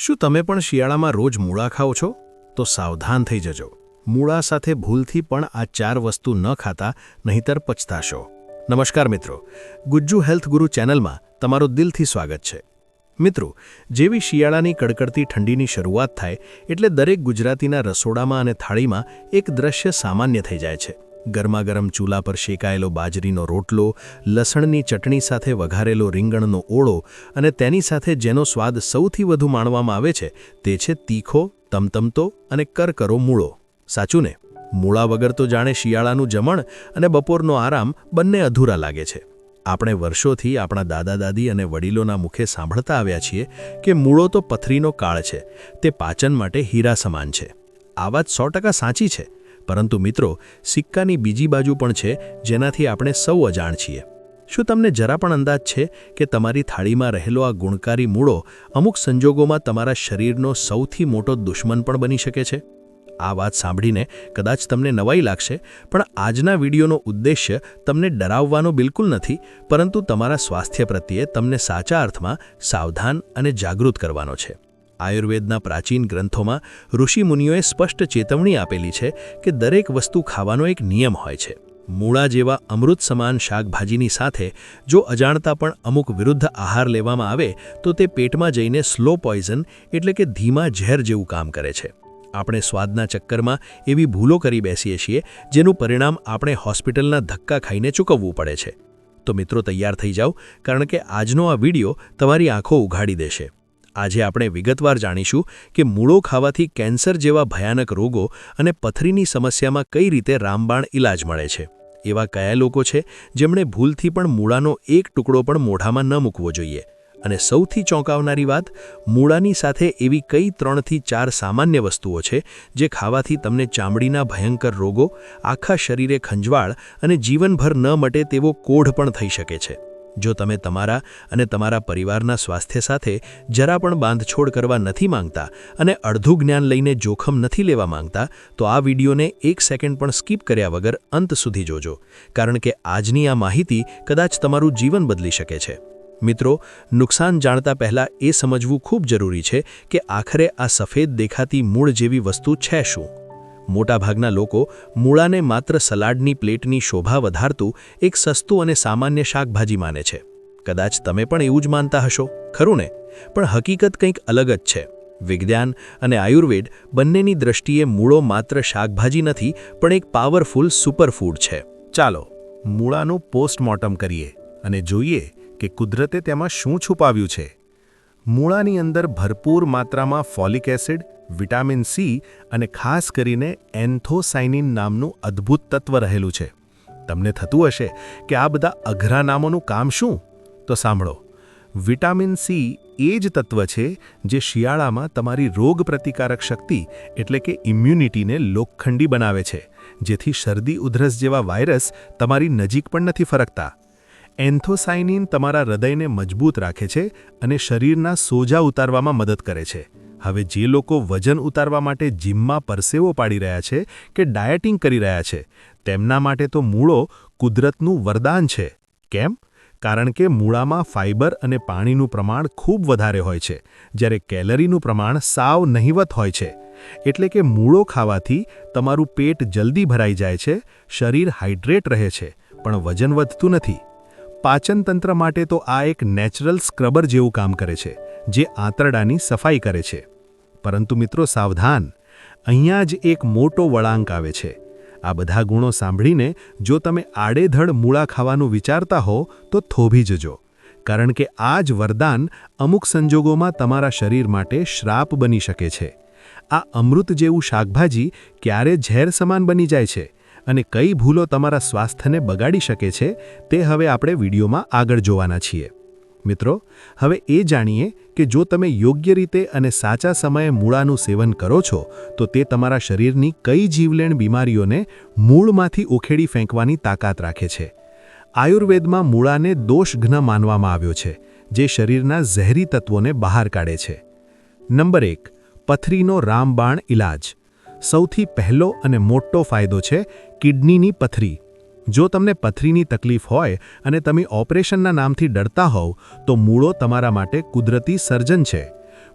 શું તમે પણ શિયાળામાં રોજ મૂળા ખાઓ છો? તો સાવધાન થઈ જજો. મૂળા સાથે ભૂલથી પણ આ ચાર વસ્તુ ન ખાતા, નહીંતર પછતાશો. નમસ્કાર મિત્રો. ગુજ્જુ હેલ્થ ગુરુ ચેનલમાં તમારું દિલથી સ્વાગત છે. મિત્રો, જેવી શિયાળાની કડકડતી ઠંડીની શરૂઆત થાય, એટલે દરેક ગુજરાતીના રસોડામાં અને થાળીમાં એક દ્રશ્ય સામાન્ય થઈ જાય છે. ગરમાગરમ ચૂલા પર શેકાયેલો બાજરીનો રોટલો, લસણની ચટણી સાથે વઘારેલો રીંગણનો ઓળો અને તેની સાથે જેનો સ્વાદ સૌથી વધુ માણવામાં આવે છે તે છે તીખો, તમતમતો અને કરકરો મૂળો. સાચું ને? મૂળા વગર તો જાણે શિયાળાનું જમણ અને બપોરનો આરામ બંને અધૂરા લાગે છે. આપણે વર્ષોથી આપણા દાદા દાદી અને વડીલોના મુખે સાંભળતા આવ્યા છીએ કે મૂળો તો પથરીનો કાળ છે, તે પાચન માટે હીરા સમાન છે. આ વાત સો સાચી છે. પરંતુ મિત્રો, સિક્કાની બીજી બાજુ પણ છે, જેનાથી આપણે સૌ અજાણ છીએ. શું તમને જરા પણ અંદાજ છે કે તમારી થાળીમાં રહેલો આ ગુણકારી મૂળો અમુક સંજોગોમાં તમારા શરીરનો સૌથી મોટો દુશ્મન પણ બની શકે છે? આ વાત સાંભળીને કદાચ તમને નવાઈ લાગશે, પણ આજના વિડીયોનો ઉદ્દેશ્ય તમને ડરાવવાનો બિલકુલ નથી, પરંતુ તમારા સ્વાસ્થ્ય પ્રત્યે તમને સાચા અર્થમાં સાવધાન અને જાગૃત કરવાનો છે. આયુર્વેદના પ્રાચીન ગ્રંથોમાં ઋષિમુનિઓએ સ્પષ્ટ ચેતવણી આપેલી છે કે દરેક વસ્તુ ખાવાનો એક નિયમ હોય છે. મૂળા જેવા અમૃત સમાન શાકભાજીની સાથે જો અજાણતા પણ અમુક વિરુદ્ધ આહાર લેવામાં આવે, તો તે પેટમાં જઈને સ્લો પોઈઝન એટલે કે ધીમા ઝેર જેવું કામ કરે છે. આપણે સ્વાદના ચક્કરમાં એવી ભૂલો કરી બેસીએ છીએ, જેનું પરિણામ આપણે હોસ્પિટલના ધક્કા ખાઈને ચૂકવવું પડે છે. તો મિત્રો, તૈયાર થઈ જાઓ, કારણ કે આજનો આ વીડિયો તમારી આંખો ઉઘાડી દેશે. આજે આપણે વિગતવાર જાણીશું કે મૂળો ખાવાથી કેન્સર જેવા ભયાનક રોગો અને પથરીની સમસ્યામાં કઈ રીતે રામબાણ ઇલાજ મળે છે. એવા કયા લોકો છે જેમણે ભૂલથી પણ મૂળાનો એક ટુકડો પણ મોઢામાં ન મૂકવો જોઈએ? અને સૌથી ચોંકાવનારી વાત, મૂળાની સાથે એવી કઈ ત્રણથી ચાર સામાન્ય વસ્તુઓ છે જે ખાવાથી તમને ચામડીના ભયંકર રોગો, આખા શરીરે ખંજવાળ અને જીવનભર ન મટે તેવો કોઢ પણ થઈ શકે છે? જો તમે તમારા અને તમારા પરિવારના સ્વાસ્થ્ય સાથે જરા પણ બાંધછોડ કરવા નથી માંગતા અને અડધું જ્ઞાન લઈને જોખમ નથી લેવા માંગતા, તો આ વિડીયોને એક સેકન્ડ પણ સ્કીપ કર્યા વગર અંત સુધી જોજો, કારણ કે આજની આ માહિતી કદાચ તમારું જીવન બદલી શકે છે. મિત્રો, નુકસાન જાણતા પહેલાં એ સમજવું ખૂબ જરૂરી છે કે આખરે આ સફેદ દેખાતી મૂળ જેવી વસ્તુ છે શું? મોટાભાગના લોકો મૂળાને માત્ર સલાડની પ્લેટની શોભા વધારતું એક સસ્તું અને સામાન્ય શાકભાજી માને છે. કદાચ તમે પણ એવું જ માનતા હશો, ખરું ને? પણ હકીકત કંઈક અલગ જ છે. વિજ્ઞાન અને આયુર્વેદ બંનેની દ્રષ્ટિએ મૂળો માત્ર શાકભાજી નથી, પણ એક પાવરફુલ સુપરફૂડ છે. ચાલો, મૂળાનું પોસ્ટમોર્ટમ કરીએ અને જોઈએ કે કુદરતે તેમાં શું છુપાવ્યું છે. મૂળાની અંદર ભરપૂર માત્રામાં ફોલિક એસિડ, વિટામિન સી અને ખાસ કરીને એન્થોસાઇનિન નામનું અદ્ભુત તત્વ રહેલું છે. તમને થતું હશે કે આ બધા અઘરા નામોનું કામ શું? તો સાંભળો. વિટામિન સી એ જ તત્વ છે જે શિયાળામાં તમારી રોગ પ્રતિકારક શક્તિ એટલે કે ઇમ્યુનિટીને લોખંડી બનાવે છે, જેથી શરદી ઉધરસ જેવા વાયરસ તમારી નજીક પણ નથી ફરકતા. એન્થોસાઇનિન તમારા હૃદયને મજબૂત રાખે છે અને શરીરના સોજા ઉતારવામાં મદદ કરે છે. હવે જે લોકો વજન ઉતારવા માટે જીમમાં પરસેવો પાડી રહ્યા છે કે ડાયટિંગ કરી રહ્યા છે, તેમના માટે તો મૂળો કુદરતનું વરદાન છે. કેમ? કારણ કે મૂળામાં ફાઇબર અને પાણીનું પ્રમાણ ખૂબ વધારે હોય છે, જ્યારે કેલરીનું પ્રમાણ સાવ નહિવત હોય છે. એટલે કે મૂળો ખાવાથી તમારું પેટ જલ્દી ભરાઈ જાય છે, શરીર હાઇડ્રેટ રહે છે, પણ વજન વધતું નથી. પાચનતંત્ર માટે તો આ એક નેચરલ સ્ક્રબર જેવું કામ કરે છે, જે આંતરડાની સફાઈ કરે છે. પરંતુ મિત્રો સાવધાન, અહીંયા જ એક મોટો વળાંક આવે છે. આ બધા ગુણો સાંભળીને જો તમે આડેધડ મૂળા ખાવાનું વિચારતા હો, તો થોભી જજો. કારણ કે આ જ વરદાન અમુક સંજોગોમાં તમારા શરીર માટે શ્રાપ બની શકે છે. આ અમૃત જેવું શાકભાજી ક્યારે ઝેર સમાન બની જાય છે? અને કઈ ભૂલો તમારા સ્વાસ્થ્યને બગાડી શકે છે તે હવે આપણે વિડીયોમાં આગળ જોવાના છીએ. મિત્રો, હવે એ જાણીએ કે જો તમે યોગ્ય રીતે અને સાચા સમયે મૂળાનું સેવન કરો છો, તો તે તમારા શરીરની કઈ જીવલેણ બીમારીઓને મૂળમાંથી ઉખેડી ફેંકવાની તાકાત રાખે છે. આયુર્વેદમાં મૂળાને દોષઘ્ન માનવામાં આવ્યો છે, જે શરીરના ઝેરી તત્વોને બહાર કાઢે છે. નંબર એક, પથરીનો રામબાણ ઇલાજ સૌથી પહેલો અને મોટો ફાયદો છે કિડનીની પથરી. જો તમને પથરીની તકલીફ હોય અને તમે ઓપરેશનના નામથી ડરતા હોવ, તો મૂળો તમારા માટે કુદરતી સર્જન છે.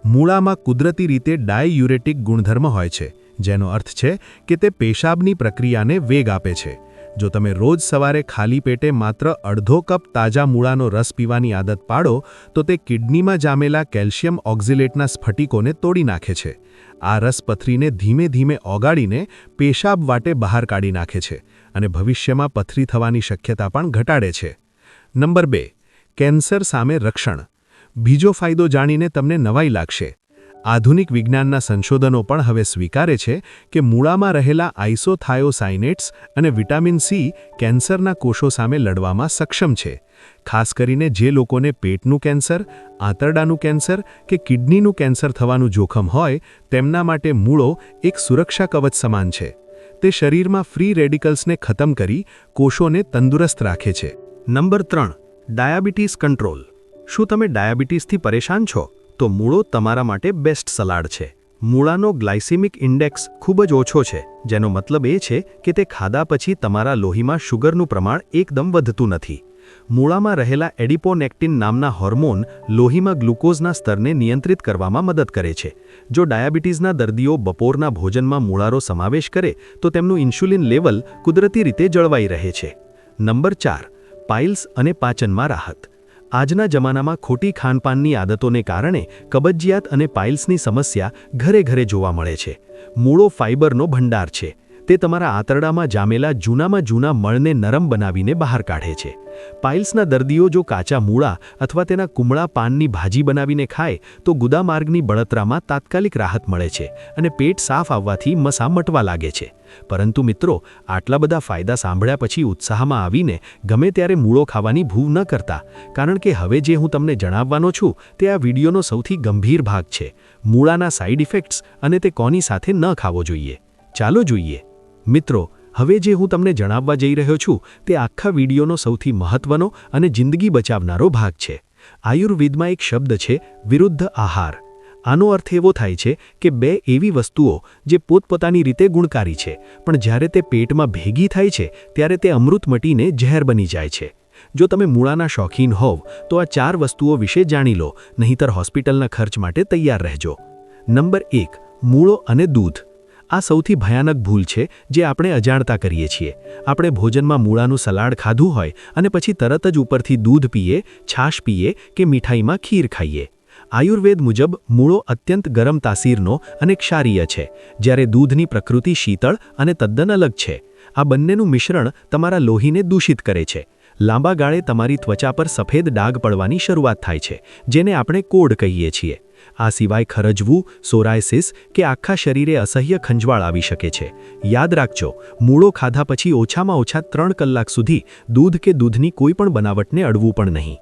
મૂળામાં કુદરતી રીતે ડાયયુરેટિક ગુણધર્મ હોય છે, જેનો અર્થ છે કે તે પેશાબની પ્રક્રિયાને વેગ આપે છે. જો તમે રોજ સવારે ખાલી પેટે માત્ર અડધો કપ તાજા મૂળાનો રસ પીવાની આદત પાડો, તો તે કિડનીમાં જામેલા કેલ્શિયમ ઓક્ઝિલેટના સ્ફટિકોને તોડી નાખે છે. આ રસ પથરીને ધીમે ધીમે ઓગાળીને પેશાબ વાટે બહાર કાઢી નાખે છે અને ભવિષ્યમાં પથરી થવાની શક્યતા પણ ઘટાડે છે. નંબર બે, કેન્સર સામે રક્ષણ. બીજો ફાયદો જાણીને તમને નવાઈ લાગશે. આધુનિક વિજ્ઞાનના સંશોધનો પણ હવે સ્વીકારે છે કે મૂળામાં રહેલા આઇસોથાયોસાઇનેટ્સ અને વિટામિન સી કેન્સરના કોષો સામે લડવામાં સક્ષમ છે. ખાસ કરીને જે લોકોને પેટનું કેન્સર, આંતરડાનું કેન્સર કે કિડનીનું કેન્સર થવાનું જોખમ હોય, તેમના માટે મૂળો એક સુરક્ષા કવચ સમાન છે. તે શરીરમાં ફ્રી રેડિકલ્સને ખતમ કરી કોષોને તંદુરસ્ત રાખે છે. નંબર ત્રણ, ડાયાબિટીસ કંટ્રોલ. શું તમે ડાયાબિટીસથી પરેશાન છો? તો મૂળો તમારા માટે બેસ્ટ સલાડ છે. મૂળાનો ગ્લાયસિમિક ઇન્ડેક્સ ખૂબ જ ઓછો છે, જેનો મતલબ એ છે કે તે ખાધા પછી તમારા લોહીમાં શુગરનું પ્રમાણ એકદમ વધતું નથી. મૂળામાં રહેલા એડિપોનેક્ટિન નામના હોર્મોન લોહીમાં ગ્લુકોઝના સ્તરને નિયંત્રિત કરવામાં મદદ કરે છે. જો ડાયાબિટીસના દર્દીઓ બપોરના ભોજનમાં મૂળારો સમાવેશ કરે, તો તેમનું ઇન્સ્યુલિન લેવલ કુદરતી રીતે જળવાઈ રહે છે. નંબર ચાર, પાઇલ્સ અને પાચનમાં રાહત. આજના જમાનામાં ખોટી ખાનપાનની આદતોને કારણે કબજિયાત અને પાઇલ્સની સમસ્યા ઘરે ઘરે જોવા મળે છે. મૂળો ફાઇબરનો ભંડાર છે. તે તમારા આંતરડામાં જામેલા જૂનામાં જૂના મળને નરમ બનાવીને બહાર કાઢે છે. પાઇલ્સના દર્દીઓ જો કાચા મૂળા અથવા તેના કુમળા પાનની ભાજી બનાવીને ખાય, તો ગુદામાર્ગની બળતરામાં તાત્કાલિક રાહત મળે છે અને પેટ સાફ આવવાથી મસા મટવા લાગે છે. પરંતુ મિત્રો, આટલા બધા ફાયદા સાંભળ્યા પછી ઉત્સાહમાં આવીને ગમે ત્યારે મૂળો ખાવાની ભૂવ ન કરતા, કારણ કે હવે જે હું તમને જણાવવાનો છું, તે આ વિડીયોનો સૌથી ગંભીર ભાગ છે. મૂળાના સાઇડ ઇફેક્ટ્સ અને તે કોની સાથે ન ખાવો જોઈએ. ચાલો જોઈએ. મિત્રો, હવે જે હું તમને જણાવવા જઈ રહ્યો છું, તે આખા વિડીયોનો સૌથી મહત્વનો અને જિંદગી બચાવનારો ભાગ છે. આયુર્વેદમાં એક શબ્દ છે, વિરુદ્ધ આહાર. આનો અર્થ એવો થાય છે કે બે એવી વસ્તુઓ જે પોતપોતાની રીતે ગુણકારી છે, પણ જ્યારે તે પેટમાં ભેગી થાય છે, ત્યારે તે અમૃત મટીને ઝેર બની જાય છે. જો તમે મૂળાના શોખીન હોવ, તો આ ચાર વસ્તુઓ વિશે જાણી લો, નહીંતર હોસ્પિટલના ખર્ચ માટે તૈયાર રહેજો. નંબર એક, મૂળો અને દૂધ. આ સૌથી ભયાનક ભૂલ છે જે આપણે અજાણતા કરીએ છીએ. આપણે ભોજનમાં મૂળાનું સલાડ ખાધું હોય અને પછી તરત જ ઉપરથી દૂધ પીએ, છાશ પીએ કે મીઠાઈમાં ખીર ખાઈએ. આયુર્વેદ મુજબ મૂળો અત્યંત ગરમ તાસીરનો અને ક્ષારીય છે, જ્યારે દૂધની પ્રકૃતિ શીતળ અને તદ્દન અલગ છે. આ બંનેનું મિશ્રણ તમારા લોહીને દૂષિત કરે છે. લાંબા ગાળે તમારી ત્વચા પર સફેદ ડાઘ પડવાની શરૂઆત થાય છે, જેને આપણે કોડ કહીએ છીએ. આ સિવાય ખરજવું, સોરાયસિસ કે આખા શરીરે અસહ્ય ખંજવાળ આવી શકે છે. યાદ રાખજો, મૂળો ખાધા પછી ઓછામાં ઓછા ત્રણ કલાક સુધી દૂધ કે દૂધની કોઈ પણ બનાવટને અડવું પણ નહીં.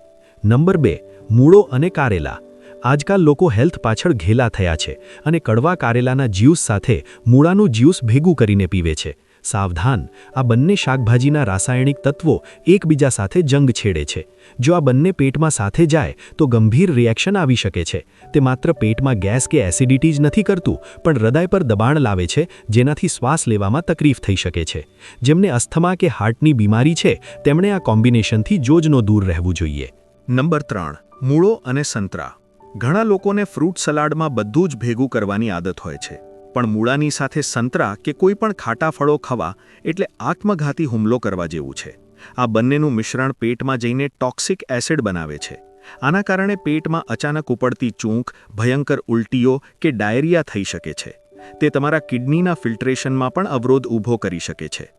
નંબર બે, મૂળો અને કારેલા. આજકાલ લોકો હેલ્થ પાછળ ઘેલા થયા છે અને કડવા કારેલાના જ્યુસ સાથે મૂળાનું જ્યુસ ભેગું કરીને પીવે છે. સાવધાન. આ બંને શાકભાજીના રાસાયણિક તત્વો એકબીજા સાથે જંગ છેડે છે. જો આ બંને પેટમાં સાથે જાય, તો ગંભીર રિએક્શન આવી શકે છે. તે માત્ર પેટમાં ગેસ કે એસિડિટી જ નથી કરતું, પણ હૃદય પર દબાણ લાવે છે, જેનાથી શ્વાસ લેવામાં તકલીફ થઈ શકે છે. જેમને અસ્થમા કે હાર્ટની બીમારી છે, તેમણે આ કોમ્બિનેશનથી જોજનો દૂર રહેવું જોઈએ. નંબર ત્રણ. મૂળો અને સંતરા. ઘણા લોકોને ફ્રૂટ સલાડમાં બધું જ ભેગું કરવાની આદત હોય છે. પણ મૂળાની સાથે સંતરા કે કોઈ પણ ખાટા ફળો ખાવા એટલે આત્મઘાતી હુમલો કરવા જેવું છે. આ બંનેનું મિશ્રણ પેટમાં જઈને ટોક્સિક એસિડ બનાવે છે. આના કારણે પેટમાં અચાનક ઉપડતી ચૂંક, ભયંકર ઉલટીઓ કે ડાયરિયા થઈ શકે છે. તે તમારા કિડનીના ફિલ્ટ્રેશનમાં પણ અવરોધ ઊભો કરી શકે છે.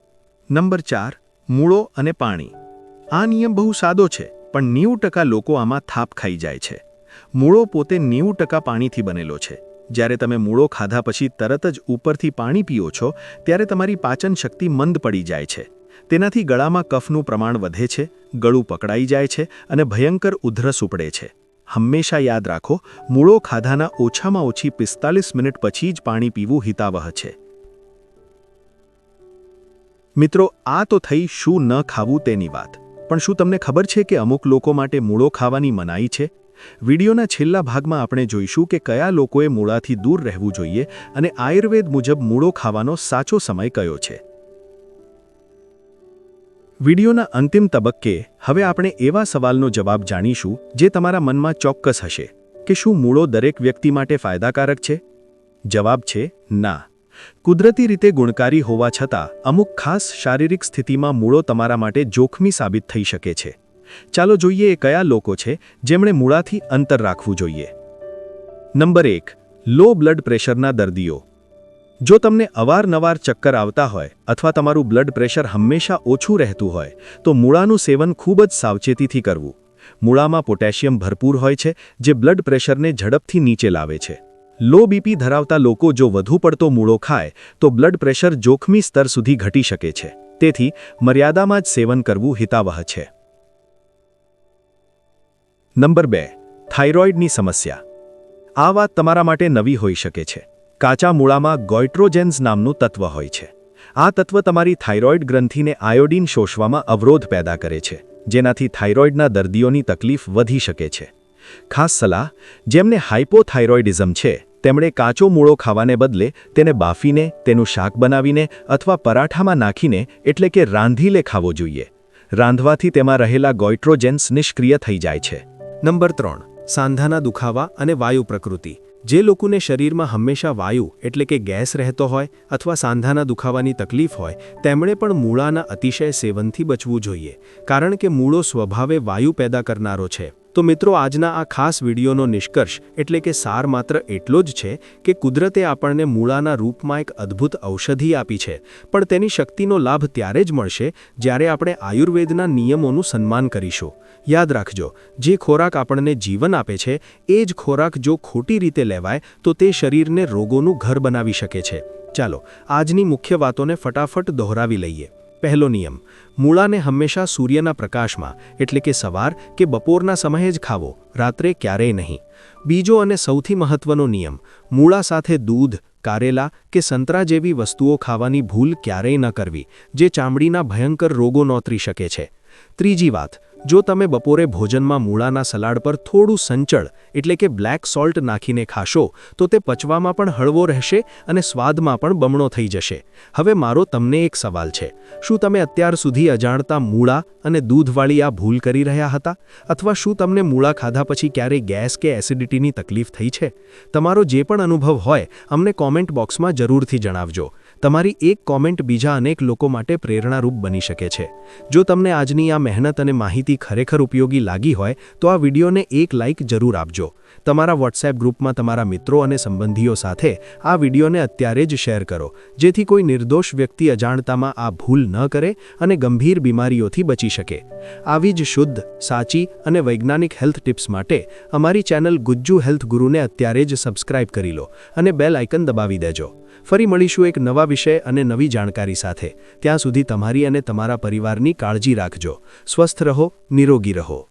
નંબર ચાર, મૂળો અને પાણી. આ નિયમ બહુ સાદો છે, પણ નેવું લોકો આમાં થાપ ખાઈ જાય છે. મૂળો પોતે નેવું પાણીથી બનેલો છે. જ્યારે તમે મૂળો ખાધા પછી તરત જ ઉપરથી પાણી પીઓ છો, ત્યારે તમારી પાચન શક્તિ મંદ પડી જાય છે. તેનાથી ગળામાં કફનું પ્રમાણ વધે છે, ગળું પકડાઈ જાય છે અને ભયંકર ઉધરસ ઉપડે છે. હંમેશા યાદ રાખો, મૂળો ખાધાના ઓછામાં ઓછી પિસ્તાલીસ મિનિટ પછી જ પાણી પીવું હિતાવહ છે. મિત્રો, આ તો થઈ શું ન ખાવું તેની વાત. પણ શું તમને ખબર છે કે અમુક લોકો માટે મૂળો ખાવાની મનાઈ છે? વિડીયોના છેલ્લા ભાગમાં આપણે જોઈશું કે કયા લોકોએ મૂળાથી દૂર રહેવું જોઈએ અને આયુર્વેદ મુજબ મૂળો ખાવાનો સાચો સમય કયો છે. વિડીયોના અંતિમ તબક્કે, હવે આપણે એવા સવાલનો જવાબ જાણીશું જે તમારા મનમાં ચોક્કસ હશે, કે શું મૂળો દરેક વ્યક્તિ માટે ફાયદાકારક છે? જવાબ છે, ના. કુદરતી રીતે ગુણકારી હોવા છતાં, અમુક ખાસ શારીરિક સ્થિતિમાં મૂળો તમારા માટે જોખમી સાબિત થઈ શકે છે. ચાલો જોઈએ એ કયા લોકો છે જેમણે મૂળાથી અંતર રાખવું જોઈએ. નંબર એક, લો બ્લડ પ્રેશરના દર્દીઓ. જો તમને અવારનવાર ચક્કર આવતા હોય અથવા તમારું બ્લડ પ્રેશર હંમેશા ઓછું રહેતું હોય, તો મૂળાનું સેવન ખૂબ જ સાવચેતીથી કરવું. મૂળામાં પોટેશિયમ ભરપૂર હોય છે, જે બ્લડ પ્રેશરને ઝડપથી નીચે લાવે છે. લો બીપી ધરાવતા લોકો જો વધુ પડતો મૂળો ખાય, તો બ્લડ પ્રેશર જોખમી સ્તર સુધી ઘટી શકે છે. તેથી, મર્યાદામાં જ સેવન કરવું હિતાવહ છે. નંબર બે, થાઇરોઇડની સમસ્યા. આ વાત તમારા માટે નવી હોઈ શકે છે. કાચા મૂળામાં ગોઇટ્રોજેન્સ નામનું તત્વ હોય છે. આ તત્વ તમારી થાઇરોઇડ ગ્રંથિને આયોડિન શોષવામાં અવરોધ પેદા કરે છે, જેનાથી થાઇરોઇડના દર્દીઓની તકલીફ વધી શકે છે. ખાસ સલાહ, જેમને હાઇપોથાઇરોઇડિઝમ છે, તેમણે કાચો મૂળો ખાવાને બદલે તેને બાફીને, તેનું શાક બનાવીને અથવા પરાઠામાં નાખીને, એટલે કે રાંધીલે ખાવો જોઈએ. રાંધવાથી તેમાં રહેલા ગોઇટ્રોજેન્સ નિષ્ક્રિય થઈ જાય છે. નંબર ત્રણ, સાંધાના દુખાવા અને વાયુ પ્રકૃતિ. જે લોકોને શરીરમાં હંમેશા વાયુ એટલે કે ગેસ રહેતો હોય અથવા સાંધાના દુખાવાની તકલીફ હોય, તેમણે પણ મૂળાના અતિશય સેવનથી બચવું જોઈએ, કારણ કે મૂળો સ્વભાવે વાયુ પેદા કરનારો છે. તો મિત્રો, આજના આ ખાસ વિડીયોનો નિષ્કર્ષ એટલે કે સાર માત્ર એટલો જ છે કે કુદરતે આપણને મૂળાના રૂપમાં એક અદ્ભુત ઔષધિ આપી છે. પણ તેની શક્તિનો લાભ ત્યારે જ મળશે જ્યારે આપણે આયુર્વેદના નિયમોનું સન્માન કરીશું. યાદ રાખજો, જે ખોરાક આપણને જીવન આપે છે, એ જ ખોરાક જો ખોટી રીતે લેવાય, તો તે શરીરને રોગોનું ઘર બનાવી શકે છે. ચાલો, આજની મુખ્ય વાતોને ફટાફટ દોહરાવી લઈએ. પહેલો નિયમ, મૂળાને હંમેશા સૂર્યના પ્રકાશમાં, એટલે કે સવાર કે બપોરના સમયે જ ખાવો, રાત્રે ક્યારેય નહીં. બીજો અને સૌથી મહત્વનો નિયમ, મૂળા સાથે દૂધ, કારેલા કે સંતરા જેવી વસ્તુઓ ખાવાની ભૂલ ક્યારેય ન કરવી, જે ચામડીના ભયંકર રોગો નોતરી શકે છે. ત્રીજી વાત જો તમે બપોરે ભોજનમાં મૂળાના સલાડ પર થોડું સંચળ, એટલે કે બ્લેક સોલ્ટ નાખીને ખાશો, તો તે પચવામાં પણ હળવો રહેશે અને સ્વાદમાં પણ બમણો થઈ જશે. હવે મારો તમને એક સવાલ છે. શું તમે અત્યાર સુધી અજાણતા મૂળા અને દૂધવાળી આ ભૂલ કરી રહ્યા હતા? અથવા શું તમને મૂળા ખાધા પછી ક્યારેય ગેસ કે એસિડિટીની તકલીફ થઈ છે? તમારો જે પણ અનુભવ હોય, અમને કોમેન્ટ બોક્સમાં જરૂરથી જણાવજો. તમારી એક કોમેન્ટ બીજા અનેક લોકો માટે પ્રેરણારૂપ બની શકે છે. જો તમને આજની આ મહેનત અને માહિતી ખરેખર ઉપયોગી લાગી હોય, તો આ વિડીયોને એક લાઇક જરૂર આપજો. તમારા વોટ્સએપ ગ્રુપમાં તમારા મિત્રો અને સંબંધીઓ સાથે આ વિડીયોને અત્યારે જ શેર કરો, જેથી કોઈ નિર્દોષ વ્યક્તિ અજાણતામાં આ ભૂલ ન કરે અને ગંભીર બીમારીઓથી બચી શકે. આવી જ શુદ્ધ, સાચી અને વૈજ્ઞાનિક હેલ્થ ટિપ્સ માટે અમારી ચેનલ ગુજ્જુ હેલ્થ ગુરુને અત્યારે જ સબસ્ક્રાઇબ કરી લો અને બેલ આઇકન દબાવી દેજો. ફરી મળીશું એક નવા વિષય અને નવી જાણકારી સાથે. ત્યાં સુધી તમારી અને તમારા પરિવારની કાળજી રાખજો. સ્વસ્થ રહો, નિરોગી રહો.